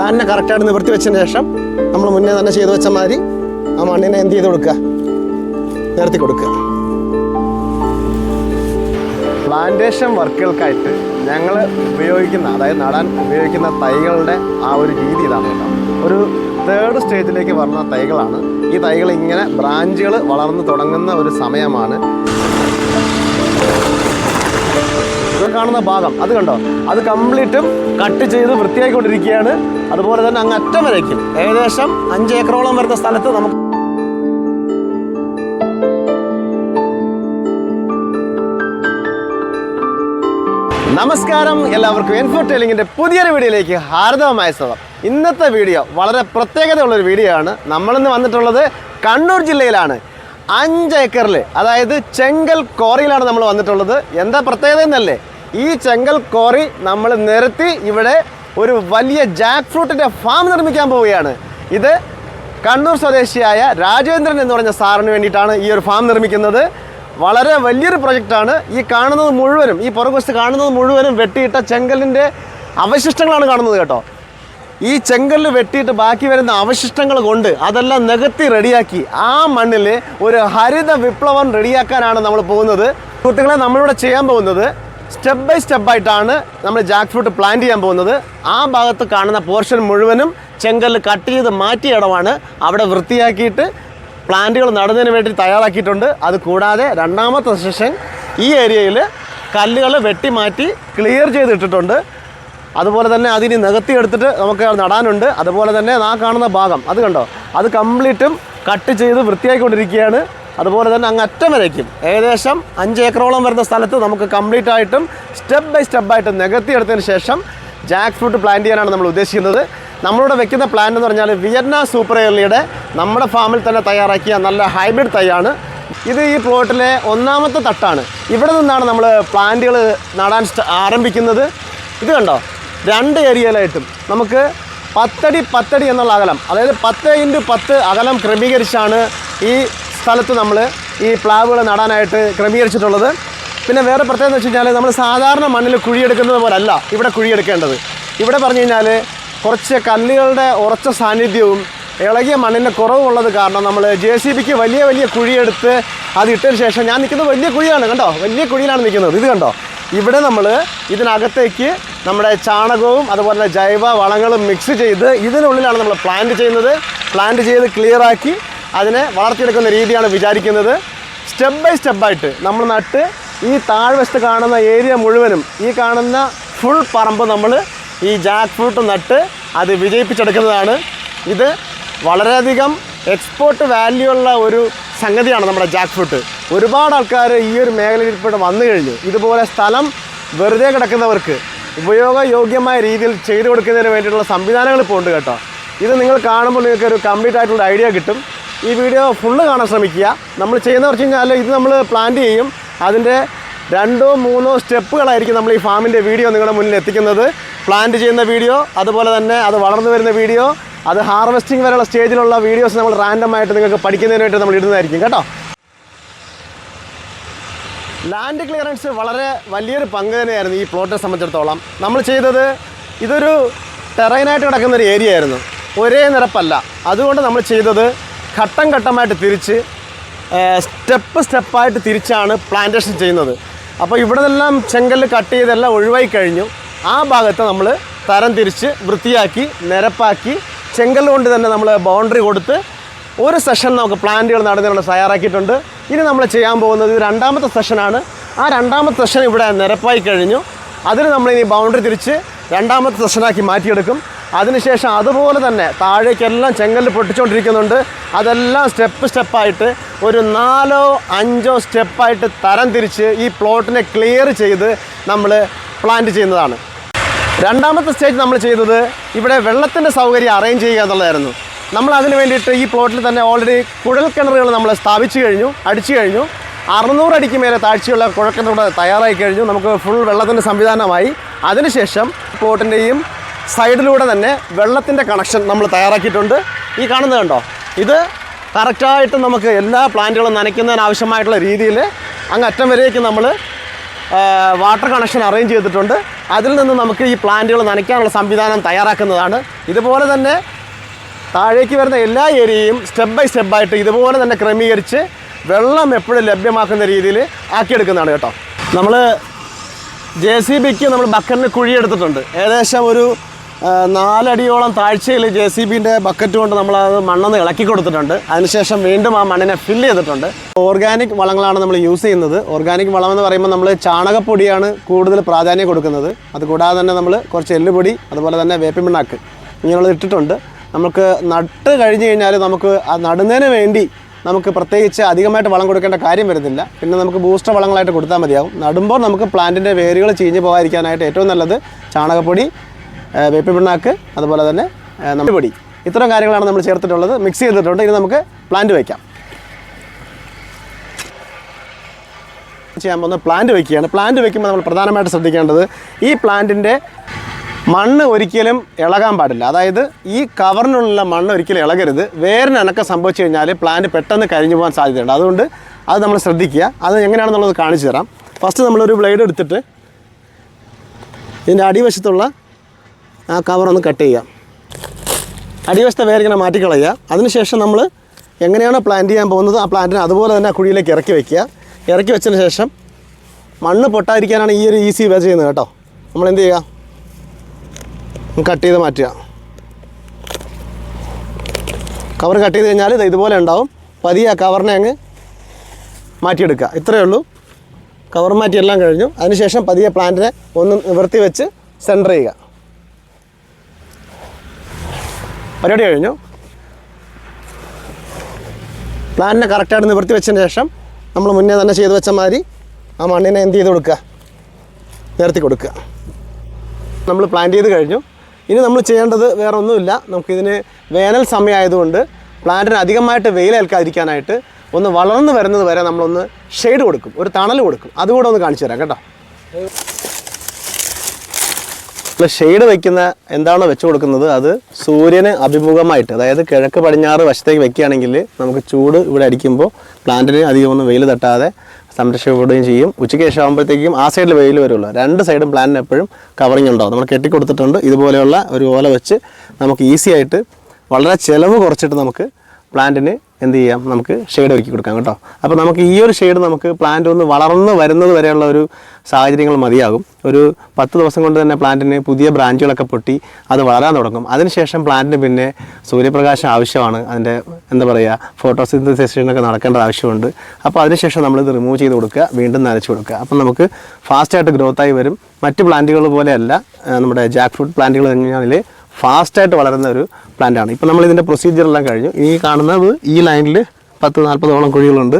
പ്ലാന്റിനെ കറക്റ്റായിട്ട് നിവർത്തി വെച്ചതിന് ശേഷം നമ്മൾ മുന്നേ തന്നെ ചെയ്തു വെച്ച മാതിരി ആ മണ്ണിനെ എന്ത് ചെയ്ത് കൊടുക്കുക? നിർത്തി കൊടുക്കുക. പ്ലാന്റേഷൻ വർക്കുകൾക്കായിട്ട് ഞങ്ങൾ ഉപയോഗിക്കുന്ന അതായത് നടാൻ ഉപയോഗിക്കുന്ന തൈകളുടെ ആ ഒരു രീതി ഇതാണ് കേട്ടോ. ഒരു തേർഡ് സ്റ്റേജിലേക്ക് വരുന്ന തൈകളാണ്. ഈ തൈകൾ ഇങ്ങനെ ബ്രാഞ്ചുകൾ വളർന്നു തുടങ്ങുന്ന ഒരു സമയമാണ്. കാണുന്ന ഭാഗം അത് കണ്ടോ? അത് കംപ്ലീറ്റും കട്ട് ചെയ്ത് വൃത്തിയായിക്കൊണ്ടിരിക്കുകയാണ്. അതുപോലെ തന്നെ അങ്ങ് അറ്റം വരയ്ക്കും. ഏകദേശം അഞ്ച് ഏക്കറോളം വരുന്ന സ്ഥലത്ത് നമുക്ക് നമസ്കാരം. എല്ലാവർക്കും എൻഫോ എൻഫോർട്ടേലിങ്ങിന്റെ പുതിയൊരു വീഡിയോയിലേക്ക് ഹാർദവമായ സ്വാഗതം. ഇന്നത്തെ വീഡിയോ വളരെ പ്രത്യേകതയുള്ളൊരു വീഡിയോ ആണ്. നമ്മളിന്ന് വന്നിട്ടുള്ളത് കണ്ണൂർ ജില്ലയിലാണ്. അഞ്ച് ഏക്കറിൽ അതായത് ചെങ്കൽ കോറിയിലാണ് നമ്മൾ വന്നിട്ടുള്ളത്. എന്താ പ്രത്യേകത എന്നല്ലേ? ഈ ചെങ്കൽ കോറി നമ്മൾ നിരത്തി ഇവിടെ ഒരു വലിയ ജാക്ക് ഫ്രൂട്ടിന്റെ ഫാം നിർമ്മിക്കാൻ പോവുകയാണ്. ഇത് കണ്ണൂർ സ്വദേശിയായ രാജേന്ദ്രൻ എന്ന് പറഞ്ഞ സാറിന് വേണ്ടിയിട്ടാണ് ഈ ഒരു ഫാം നിർമ്മിക്കുന്നത്. വളരെ വലിയൊരു പ്രൊജക്റ്റാണ്. ഈ കാണുന്നത് മുഴുവനും ഈ പുറകുവശത്ത് കാണുന്നത് മുഴുവനും വെട്ടിയിട്ട ചെങ്കലിന്റെ അവശിഷ്ടങ്ങളാണ് കാണുന്നത് കേട്ടോ. ഈ ചെങ്കല്ല് വെട്ടിയിട്ട് ബാക്കി വരുന്ന അവശിഷ്ടങ്ങൾ കൊണ്ട് അതെല്ലാം നികത്തി റെഡിയാക്കി ആ മണ്ണിൽ ഒരു ഹരിത വിപ്ലവം റെഡിയാക്കാനാണ് നമ്മൾ പോകുന്നത്. സുഹൃത്തുക്കളെ നമ്മളിവിടെ ചെയ്യാൻ പോകുന്നത് സ്റ്റെപ്പ് ബൈ സ്റ്റെപ്പായിട്ടാണ് നമ്മൾ ജാക്ക് ഫ്രൂട്ട് പ്ലാന്റ് ചെയ്യാൻ പോകുന്നത്. ആ ഭാഗത്ത് കാണുന്ന പോർഷൻ മുഴുവനും ചെങ്കല്ല് കട്ട് ചെയ്ത് മാറ്റിയ ഇടമാണ്. അവിടെ വൃത്തിയാക്കിയിട്ട് പ്ലാന്റുകൾ നടുന്നതിന് വേണ്ടി തയ്യാറാക്കിയിട്ടുണ്ട്. അത് കൂടാതെ രണ്ടാമത്തെ സെഷൻ ഈ ഏരിയയിൽ കല്ലുകൾ വെട്ടി മാറ്റി ക്ലിയർ ചെയ്തിട്ടിട്ടുണ്ട്. അതുപോലെ തന്നെ അതിന് നികത്തി എടുത്തിട്ട് നമുക്ക് നടാനുണ്ട്. അതുപോലെ തന്നെ ആ കാണുന്ന ഭാഗം. അത് കണ്ടോ? അത് കംപ്ലീറ്റും കട്ട് ചെയ്ത് വൃത്തിയായിക്കൊണ്ടിരിക്കുകയാണ്. അതുപോലെ തന്നെ അങ്ങ് അറ്റം വരയ്ക്കും. ഏകദേശം അഞ്ച് ഏക്കറോളം വരുന്ന സ്ഥലത്ത് നമുക്ക് കംപ്ലീറ്റ് ആയിട്ടും സ്റ്റെപ്പ് ബൈ സ്റ്റെപ്പായിട്ട് നികത്തി എടുത്തതിന് ശേഷം ജാക്ക് ഫ്രൂട്ട് പ്ലാന്റ് ചെയ്യാനാണ് നമ്മൾ ഉദ്ദേശിക്കുന്നത്. നമ്മളിവിടെ വെക്കുന്ന പ്ലാന്റ് എന്ന് പറഞ്ഞാൽ വിയറ്റ്ന സൂപ്പർ എയർലിയുടെ നമ്മുടെ ഫാമിൽ തന്നെ തയ്യാറാക്കിയ നല്ല ഹൈബ്രിഡ് തൈയാണ്. ഇത് ഈ പ്ലോട്ടിലെ ഒന്നാമത്തെ തട്ടാണ്. ഇവിടെ നിന്നാണ് നമ്മൾ പ്ലാന്റുകൾ നടാൻ ആരംഭിക്കുന്നത്. ഇത് കണ്ടോ? രണ്ട് ഏരിയയിലായിട്ടും നമുക്ക് പത്തടി പത്തടി എന്നുള്ള അകലം അതായത് പത്ത് ഇന്റു പത്ത് അകലം ക്രമീകരിച്ചാണ് ഈ സ്ഥലത്ത് നമ്മൾ ഈ പ്ലാവുകൾ നടാനായിട്ട് ക്രമീകരിച്ചിട്ടുള്ളത്. പിന്നെ വേറെ പ്രത്യേകത എന്ന് വെച്ച് കഴിഞ്ഞാൽ നമ്മൾ സാധാരണ മണ്ണിൽ കുഴിയെടുക്കുന്നത് പോലല്ല ഇവിടെ കുഴിയെടുക്കേണ്ടത്. ഇവിടെ പറഞ്ഞു കഴിഞ്ഞാൽ കുറച്ച് കല്ലുകളുടെ ഉറച്ച സാന്നിധ്യവും ഇളകിയ മണ്ണിന്റെ കുറവുള്ളത് കാരണം നമ്മൾ ജെ സി ബിക്ക് വലിയ വലിയ കുഴിയെടുത്ത് അത് ഇട്ടതിന് ശേഷം ഞാൻ നിൽക്കുന്നത് വലിയ കുഴിയാണ് കണ്ടോ? വലിയ കുഴിയിലാണ് നിൽക്കുന്നത്. ഇത് കണ്ടോ? ഇവിടെ നമ്മൾ ഇതിനകത്തേക്ക് നമ്മുടെ ചാണകവും അതുപോലെ ജൈവ വളങ്ങളും മിക്സ് ചെയ്ത് ഇതിനുള്ളിലാണ് നമ്മൾ പ്ലാന്റ് ചെയ്യുന്നത്. പ്ലാന്റ് ചെയ്ത് ക്ലിയറാക്കി അതിനെ വളർത്തിയെടുക്കുന്ന രീതിയാണ് വിചാരിക്കുന്നത്. സ്റ്റെപ്പ് ബൈ സ്റ്റെപ്പായിട്ട് നമ്മൾ നട്ട് ഈ താഴ്വശത്ത് കാണുന്ന ഏരിയ മുഴുവനും ഈ കാണുന്ന ഫുൾ പറമ്പ് നമ്മൾ ഈ ജാക്ക് ഫ്രൂട്ട് നട്ട് അത് വിജയിപ്പിച്ചെടുക്കുന്നതാണ്. ഇത് വളരെയധികം എക്സ്പോർട്ട് വാല്യൂ ഉള്ള ഒരു സംഗതിയാണ് നമ്മുടെ ജാക്ക് ഫ്രൂട്ട് ഒരുപാട് ആൾക്കാർ ഈ ഒരു മേഖലയിൽ ഇപ്പോൾ വന്നു കഴിഞ്ഞു. ഇതുപോലെ സ്ഥലം വെറുതെ കിടക്കുന്നവർക്ക് ഉപയോഗയോഗ്യമായ രീതിയിൽ ചെയ്തു കൊടുക്കുന്നതിന് വേണ്ടിയിട്ടുള്ള സംവിധാനങ്ങൾ ഇപ്പോൾ ഉണ്ട് കേട്ടോ. ഇത് നിങ്ങൾ കാണുമ്പോൾ നിങ്ങൾക്ക് ഒരു കംപ്ലീറ്റ് ആയിട്ടുള്ള ഐഡിയ കിട്ടും. ഈ വീഡിയോ ഫുള്ള് കാണാൻ ശ്രമിക്കുക. നമ്മൾ ചെയ്യുന്ന വെച്ച് കഴിഞ്ഞാൽ ഇത് നമ്മൾ പ്ലാന്റ് ചെയ്യും. അതിന്റെ രണ്ടോ മൂന്നോ സ്റ്റെപ്പുകളായിരിക്കും നമ്മൾ ഈ ഫാമിന്റെ വീഡിയോ നിങ്ങളുടെ മുന്നിൽ എത്തിക്കുന്നത്. പ്ലാന്റ് ചെയ്യുന്ന വീഡിയോ അതുപോലെ തന്നെ അത് വളർന്നു വരുന്ന വീഡിയോ അത് ഹാർവെസ്റ്റിംഗ് വരെയുള്ള സ്റ്റേജിലുള്ള വീഡിയോസ് നമ്മൾ റാൻഡമായിട്ട് നിങ്ങൾക്ക് പഠിക്കുന്നതിനായിട്ട് നമ്മൾ ഇടുന്നതായിരിക്കും കേട്ടോ? ലാൻഡ് ക്ലിയറൻസ് വളരെ വലിയൊരു പങ്ക് തന്നെയായിരുന്നു ഈ പ്ലോട്ടിനെ സംബന്ധിച്ചിടത്തോളം. നമ്മൾ ചെയ്തത് ഇതൊരു ടെറൈനായിട്ട് കിടക്കുന്ന ഒരു ഏരിയ ആയിരുന്നു. ഒരേ നിരപ്പല്ല. അതുകൊണ്ട് നമ്മൾ ചെയ്തത് ഘട്ടം ഘട്ടമായിട്ട് തിരിച്ച് സ്റ്റെപ്പ് സ്റ്റെപ്പായിട്ട് തിരിച്ചാണ് പ്ലാന്റേഷൻ ചെയ്യുന്നത്. അപ്പോൾ ഇവിടെ നിന്നെല്ലാം ചെങ്കല്ല് കട്ട് ചെയ്തെല്ലാം ഒഴിവായി കഴിഞ്ഞു. ആ ഭാഗത്ത് നമ്മൾ തരം തിരിച്ച് വൃത്തിയാക്കി നിരപ്പാക്കി ചെങ്കല്ല് കൊണ്ട് തന്നെ നമ്മൾ ബൗണ്ടറി കൊടുത്ത് ഒരു സെഷൻ നമുക്ക് പ്ലാന്റുകൾ നടുന്നതിനുള്ള തയ്യാറാക്കിയിട്ടുണ്ട്. ഇനി നമ്മൾ ചെയ്യാൻ പോകുന്നത് രണ്ടാമത്തെ സെഷനാണ് ആ രണ്ടാമത്തെ സെഷൻ ഇവിടെ നിരപ്പായി കഴിഞ്ഞു. അതിന് നമ്മൾ ഇനി ബൗണ്ടറി തിരിച്ച് രണ്ടാമത്തെ സെഷനാക്കി മാറ്റിയെടുക്കും. അതിനുശേഷം അതുപോലെ തന്നെ താഴേക്കെല്ലാം ചെങ്കല്ല് പൊട്ടിച്ചുകൊണ്ടിരിക്കുന്നുണ്ട്. അതെല്ലാം സ്റ്റെപ്പ് സ്റ്റെപ്പായിട്ട് ഒരു നാലോ അഞ്ചോ സ്റ്റെപ്പായിട്ട് തരം തിരിച്ച് ഈ പ്ലോട്ടിനെ ക്ലിയർ ചെയ്ത് നമ്മൾ പ്ലാന്റ് ചെയ്യുന്നതാണ്. രണ്ടാമത്തെ സ്റ്റേജ് നമ്മൾ ചെയ്തത് ഇവിടെ വെള്ളത്തിന്റെ സൗകര്യം അറേഞ്ച് ചെയ്യുക എന്നുള്ളതായിരുന്നു. നമ്മൾ അതിന് വേണ്ടിയിട്ട് ഈ പ്ലോട്ടിൽ തന്നെ ഓൾറെഡി കുഴൽക്കിണറുകൾ നമ്മൾ സ്ഥാപിച്ചു കഴിഞ്ഞു അടിച്ചു കഴിഞ്ഞു. അറുന്നൂറ് അടിക്ക് മേലെ താഴ്ചയുള്ള കുഴൽക്കിണറുകൾ തയ്യാറായി കഴിഞ്ഞു. നമുക്ക് ഫുൾ വെള്ളത്തിന്റെ സംവിധാനമായി. അതിനുശേഷം പ്ലോട്ടിന്റെയും സൈഡിലൂടെ തന്നെ വെള്ളത്തിന്റെ കണക്ഷൻ നമ്മൾ തയ്യാറാക്കിയിട്ടുണ്ട്. ഈ കാണുന്നത് കണ്ടോ? ഇത് കറക്റ്റായിട്ട് നമുക്ക് എല്ലാ പ്ലാന്റുകളും നനയ്ക്കുന്നതിന് ആവശ്യമായിട്ടുള്ള രീതിയിൽ അങ്ങ് അറ്റം വരേക്ക് നമ്മൾ വാട്ടർ കണക്ഷൻ അറേഞ്ച് ചെയ്തിട്ടുണ്ട്. അതിൽ നിന്ന് നമുക്ക് ഈ പ്ലാന്റുകൾ നനയ്ക്കാനുള്ള സംവിധാനം തയ്യാറാക്കുന്നതാണ്. ഇതുപോലെ തന്നെ താഴേക്ക് വരുന്ന എല്ലാ ഏരിയയും സ്റ്റെപ്പ് ബൈ സ്റ്റെപ്പായിട്ട് ഇതുപോലെ തന്നെ ക്രമീകരിച്ച് വെള്ളം എപ്പോഴും ലഭ്യമാക്കുന്ന രീതിയിൽ ആക്കിയെടുക്കുന്നതാണ് കേട്ടോ. നമ്മൾ ജെ സി ബിക്ക് നമ്മൾ ബക്കറിന് കുഴിയെടുത്തിട്ടുണ്ട് ഏകദേശം ഒരു നാലടിയോളം താഴ്ചയിൽ ജെ സി ബിന്റെ ബക്കറ്റ് കൊണ്ട് നമ്മൾ അത് മണ്ണൊന്ന് ഇളക്കി കൊടുത്തിട്ടുണ്ട്. അതിനുശേഷം വീണ്ടും ആ മണ്ണിനെ ഫില്ല് ചെയ്തിട്ടുണ്ട്. ഓർഗാനിക് വളങ്ങളാണ് നമ്മൾ യൂസ് ചെയ്യുന്നത്. ഓർഗാനിക് വളം എന്ന് പറയുമ്പോൾ നമ്മൾ ചാണകപ്പൊടിയാണ് കൂടുതൽ പ്രാധാന്യം കൊടുക്കുന്നത്. അതുകൂടാതെ തന്നെ നമ്മൾ കുറച്ച് എല്ലുപൊടി അതുപോലെ തന്നെ വേപ്പിമിണ്ണാക്ക് ഇങ്ങനെയുള്ളത് ഇട്ടിട്ടുണ്ട്. നമുക്ക് നട്ട് കഴിഞ്ഞ് കഴിഞ്ഞാൽ നമുക്ക് ആ നടുന്നതിന് വേണ്ടി നമുക്ക് പ്രത്യേകിച്ച് അധികമായിട്ട് വളം കൊടുക്കേണ്ട കാര്യം വരുന്നില്ല. പിന്നെ നമുക്ക് ബൂസ്റ്റർ വളങ്ങളായിട്ട് കൊടുത്താൽ മതിയാവും. നടുമ്പോൾ നമുക്ക് പ്ലാന്റിന്റെ വേരുകൾ ചീഞ്ഞ് പോകാതിരിക്കാനായിട്ട് ഏറ്റവും നല്ലത് ചാണകപ്പൊടി ആ, വേപ്പിൻ പിണ്ണാക്ക് അതുപോലെ തന്നെ നമ്മുടെ പൊടി. ഇത്തരം കാര്യങ്ങളാണ് നമ്മൾ ചേർത്തിട്ടുള്ളത്. മിക്സ് ചെയ്തിട്ടുണ്ട്. ഇനി നമുക്ക് പ്ലാന്റ് വയ്ക്കാം ചെയ്യാൻ പോകുന്ന പ്ലാന്റ് വയ്ക്കുകയാണ് പ്ലാന്റ് വയ്ക്കുമ്പോൾ നമ്മൾ പ്രധാനമായിട്ട് ശ്രദ്ധിക്കേണ്ടത് ഈ പ്ലാന്റിന്റെ മണ്ണ് ഒരിക്കലും ഇളകാൻ പാടില്ല. അതായത് ഈ കവറിനുള്ള മണ്ണ് ഒരിക്കലും ഇളകരുത്. അനക്കം സംഭവിച്ചു കഴിഞ്ഞാൽ പ്ലാന്റ് പെട്ടെന്ന് കരിഞ്ഞു പോകാൻ സാധ്യതയുണ്ട്. അതുകൊണ്ട് അത് നമ്മൾ ശ്രദ്ധിക്കുക. അത് എങ്ങനെയാണെന്നുള്ളത് കാണിച്ചു തരാം. ഫസ്റ്റ് നമ്മളൊരു ബ്ലേഡ് എടുത്തിട്ട് ഇതിന്റെ അടിവശത്തുള്ള ആ കവറൊന്ന് കട്ട് ചെയ്യാം. അടിവശത്തെ വേരിങ്ങനെ മാറ്റിക്കളയുക അതിനുശേഷം നമ്മൾ എങ്ങനെയാണ് പ്ലാന്റ് ചെയ്യാൻ പോകുന്നത്? ആ പ്ലാന്റിനെ അതുപോലെ തന്നെ ആ കുഴിയിലേക്ക് ഇറക്കി വയ്ക്കുക ഇറക്കി വെച്ചതിന് ശേഷം മണ്ണ് പൊട്ടാതിരിക്കാനാണ് ഈ ഒരു ഈസി വേ ചെയ്യുന്നത് കേട്ടോ. നമ്മൾ എന്ത് ചെയ്യുക? കട്ട് ചെയ്ത് മാറ്റുക. കവർ കട്ട് ചെയ്ത് കഴിഞ്ഞാൽ ഇത് ഇതുപോലെ ഉണ്ടാവും. പതിയെ ആ കവറിനെ അങ്ങ് മാറ്റിയെടുക്കുക. ഇത്രയേ ഉള്ളൂ. കവർ മാറ്റി എല്ലാം കഴിഞ്ഞു. അതിനുശേഷം പതിയെ പ്ലാന്റിനെ ഒന്ന് നിവർത്തി വെച്ച് സെന്റർ ചെയ്യുക. പരിപാടി കഴിഞ്ഞു. പ്ലാനിനെ കറക്റ്റായിട്ട് നിവർത്തി വെച്ചതിന് ശേഷം നമ്മൾ മുന്നേ തന്നെ ചെയ്തു വെച്ച മാതിരി ആ മണ്ണിനെ എന്ത് ചെയ്ത് കൊടുക്കുക? നിരത്തി കൊടുക്കുക. നമ്മൾ പ്ലാൻ ചെയ്ത് കഴിഞ്ഞു. ഇനി നമ്മൾ ചെയ്യേണ്ടത് വേറെ ഒന്നുമില്ല. നമുക്കിതിന് വേനൽ സമയമായതുകൊണ്ട് പ്ലാന്റിന് അധികമായിട്ട് വെയിലേൽക്കാതിരിക്കാനായിട്ട് ഒന്ന് വളർന്നു വരുന്നത് വരെ നമ്മളൊന്ന് ഷെയ്ഡ് കൊടുക്കും. ഒരു തണൽ കൊടുക്കും. അതുകൂടെ ഒന്ന് കാണിച്ചു തരാം കേട്ടോ. നമ്മൾ ഷെയ്ഡ് വെക്കുന്ന എന്താണോ വെച്ചു കൊടുക്കുന്നത് അത് സൂര്യന് അഭിമുഖമായിട്ട് അതായത് കിഴക്ക് പടിഞ്ഞാറ് വശത്തേക്ക് വെക്കുകയാണെങ്കിൽ നമുക്ക് ചൂട് ഇവിടെ അടിക്കുമ്പോൾ പ്ലാന്റിന് അധികമൊന്നും വെയിൽ തട്ടാതെ സംരക്ഷിക്കപ്പെടുകയും ചെയ്യും. ഉച്ചയ്ക്ക് ശേഷം ആകുമ്പോഴത്തേക്കും ആ സൈഡിൽ വെയിൽ വരുള്ളൂ. രണ്ട് സൈഡും പ്ലാന്റിന് എപ്പോഴും കവറിങ് ഉണ്ടാവും. നമ്മൾ കെട്ടിക്കൊടുത്തിട്ടുണ്ട്. ഇതുപോലെയുള്ള ഒരു ഓല വെച്ച് നമുക്ക് ഈസി ആയിട്ട് വളരെ ചിലവ് കുറച്ചിട്ട് നമുക്ക് പ്ലാന്റിന് എന്ത് ചെയ്യാം? നമുക്ക് ഷെയ്ഡ് ഒരുക്കി കൊടുക്കാം കേട്ടോ. അപ്പോൾ നമുക്ക് ഈ ഒരു ഷെയ്ഡ് നമുക്ക് പ്ലാന്റ് ഒന്ന് വളർന്ന് വരുന്നത് വരെയുള്ള ഒരു സാഹചര്യങ്ങൾ മതിയാകും. ഒരു പത്ത് ദിവസം കൊണ്ട് തന്നെ പ്ലാന്റിന് പുതിയ ബ്രാഞ്ചുകളൊക്കെ പൊട്ടി അത് വളരാൻ തുടങ്ങും. അതിനുശേഷം പ്ലാന്റിന് പിന്നെ സൂര്യപ്രകാശം ആവശ്യമാണ്. അതിന്റെ എന്താ പറയുക ഫോട്ടോസിന്തസൈസേഷനൊക്കെ നടക്കേണ്ട ആവശ്യമുണ്ട്. അപ്പോൾ അതിനുശേഷം നമ്മളിത് റിമൂവ് ചെയ്ത് കൊടുക്കുക വീണ്ടും നനച്ച് കൊടുക്കുക. അപ്പം നമുക്ക് ഫാസ്റ്റായിട്ട് ഗ്രോത്തായി വരും. മറ്റ് പ്ലാന്റുകൾ പോലെയല്ല നമ്മുടെ ജാക്ക് ഫ്രൂട്ട് പ്ലാന്റുകൾ കഴിഞ്ഞാൽ ഫാസ്റ്റായിട്ട് വളരുന്ന ഒരു പ്ലാന്റാണ് ഇപ്പോൾ നമ്മൾ ഇതിന്റെ പ്രൊസീജിയർ എല്ലാം കഴിഞ്ഞു. ഈ കാണുന്നത് ഈ ലൈനിൽ പത്ത് നാൽപ്പതോളം കുഴികളുണ്ട്.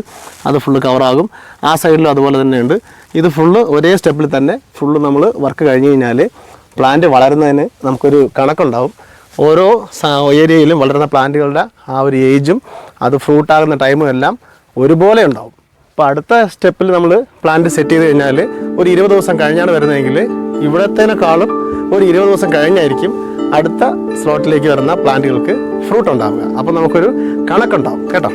അത് ഫുള്ള് കവറാകും ആ സൈഡിലും അതുപോലെ തന്നെയുണ്ട്. ഇത് ഫുള്ള് ഒരേ സ്റ്റെപ്പിൽ തന്നെ ഫുള്ള് നമ്മൾ വർക്ക് കഴിഞ്ഞ് കഴിഞ്ഞാൽ പ്ലാന്റ് വളരുന്നതിന് നമുക്കൊരു കണക്കുണ്ടാവും. ഓരോ ഏരിയയിലും വളരുന്ന പ്ലാന്റുകളുടെ ആ ഒരു ഏജും അത് ഫ്രൂട്ടാകുന്ന ടൈമും എല്ലാം ഒരുപോലെ ഉണ്ടാവും. അപ്പോൾ അടുത്ത സ്റ്റെപ്പിൽ നമ്മൾ പ്ലാന്റ് സെറ്റ് ചെയ്ത് കഴിഞ്ഞാൽ ഒരു ഇരുപത് ദിവസം കഴിഞ്ഞാണ് വരുന്നതെങ്കിൽ ഇവിടത്തേനേക്കാളും ഒരു ഇരുപത് ദിവസം കഴിഞ്ഞായിരിക്കും അടുത്ത സ്ലോട്ടിലേക്ക് വരുന്ന പ്ലാന്റുകൾക്ക് ഫ്രൂട്ട് ഉണ്ടാവുക. അപ്പോൾ നമുക്കൊരു കണക്കുണ്ടാവും കേട്ടോ?